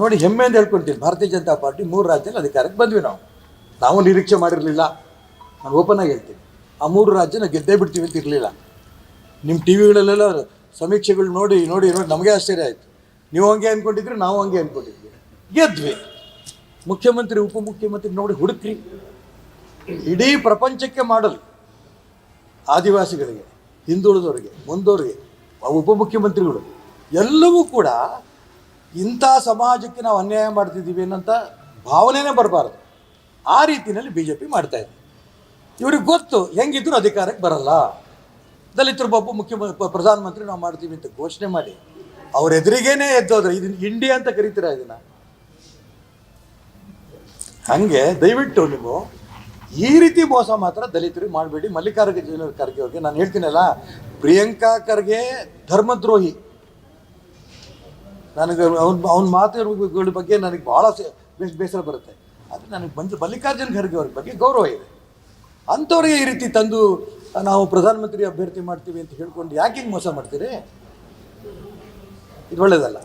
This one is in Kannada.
ನೋಡಿ ಹೆಮ್ಮೆ ಅಂತ ಹೇಳ್ಕೊಳ್ತೀನಿ. ಭಾರತೀಯ ಜನತಾ ಪಾರ್ಟಿ ಮೂರು ರಾಜ್ಯದಲ್ಲಿ ಅಧಿಕಾರಕ್ಕೆ ಬಂದ್ವಿ ನಾವು. ನಾವು ನಿರೀಕ್ಷೆ ಮಾಡಿರಲಿಲ್ಲ. ನಾನು ಓಪನ್ ಆಗಿ ಹೇಳ್ತೀನಿ. ಆ ಮೂರು ರಾಜ್ಯನ ಗೆದ್ದೇ ಬಿಡ್ತೀವಿ ಅಂತ ಇರಲಿಲ್ಲ. ನಿಮ್ಮ ಟಿ ವಿಗಳಲ್ಲೆಲ್ಲ ಸಮೀಕ್ಷೆಗಳು ನೋಡಿ ನೋಡಿ ನೋಡಿ ನಮಗೆ ಆಶ್ಚರ್ಯ ಆಯಿತು. ನೀವು ಹಂಗೆ ಅಂದ್ಕೊಂಡಿದ್ರಿ ನಾವು ಹಂಗೆ ಅಂದ್ಕೊಂಡಿದ್ವಿ ಗೆದ್ವಿ. ಮುಖ್ಯಮಂತ್ರಿ, ಉಪಮುಖ್ಯಮಂತ್ರಿ ನೋಡಿ ಹುಡುಕ್ರಿ. ಇಡೀ ಪ್ರಪಂಚಕ್ಕೆ ಮಾಡಲ್ ಆದಿವಾಸಿಗಳಿಗೆ, ಹಿಂದುಳಿದವರಿಗೆ, ಮುಂದೋರಿಗೆ, ಉಪಮುಖ್ಯಮಂತ್ರಿಗಳು ಎಲ್ಲವೂ ಕೂಡ ಇಂಥ ಸಮಾಜಕ್ಕೆ ನಾವು ಅನ್ಯಾಯ ಮಾಡ್ತಿದ್ದೀವಿ ಅನ್ನೋಂಥ ಭಾವನೆನೇ ಬರಬಾರ್ದು. ಆ ರೀತಿಯಲ್ಲಿ ಬಿ ಜೆ ಪಿ ಮಾಡ್ತಾ ಇದೆ. ಇವ್ರಿಗೆ ಗೊತ್ತು ಹೆಂಗಿದ್ರು ಅಧಿಕಾರಕ್ಕೆ ಬರಲ್ಲ. ದಲಿತರು ಒಬ್ಬ ಮುಖ್ಯಮಂತ್ರಿ ಪ್ರಧಾನಮಂತ್ರಿ ನಾವು ಮಾಡ್ತೀವಿ ಅಂತ ಘೋಷಣೆ ಮಾಡಿ ಅವ್ರ ಎದುರಿಗೇನೆ ಎದ್ದೋದ್ರೆ ಇದನ್ನ ಇಂಡಿಯಾ ಅಂತ ಕರಿತೀರ ಇದನ್ನ? ಹಂಗೆ ದಯವಿಟ್ಟು ನೀವು ಈ ರೀತಿ ಮೋಸ ಮಾತ್ರ ದಲಿತರಿಗೆ ಮಾಡಬೇಡಿ. ಮಲ್ಲಿಕಾರ್ಜುನ ಖರ್ಗೆ ಅವ್ರಿಗೆ ನಾನು ಹೇಳ್ತೀನಲ್ಲ, ಪ್ರಿಯಾಂಕಾ ಖರ್ಗೆ ಧರ್ಮದ್ರೋಹಿ. ನನಗೆ ಅವ್ನ ಅವ್ನ ಮಾತುಗಳ ಬಗ್ಗೆ ನನಗೆ ಭಾಳ ಬೇಸರ ಬರುತ್ತೆ. ಆದರೆ ನನಗೆ ಬಂದು ಮಲ್ಲಿಕಾರ್ಜುನ ಖರ್ಗೆ ಅವ್ರ ಬಗ್ಗೆ ಗೌರವ ಇದೆ. ಅಂಥವ್ರಿಗೆ ಈ ರೀತಿ ತಂದು ನಾವು ಪ್ರಧಾನಮಂತ್ರಿ ಅಭ್ಯರ್ಥಿ ಮಾಡ್ತೀವಿ ಅಂತ ಹೇಳ್ಕೊಂಡು ಯಾಕೆ ಹಿಂಗೆ ಮೋಸ ಮಾಡ್ತೀರಿ? ಇದು ಒಳ್ಳೇದಲ್ಲ.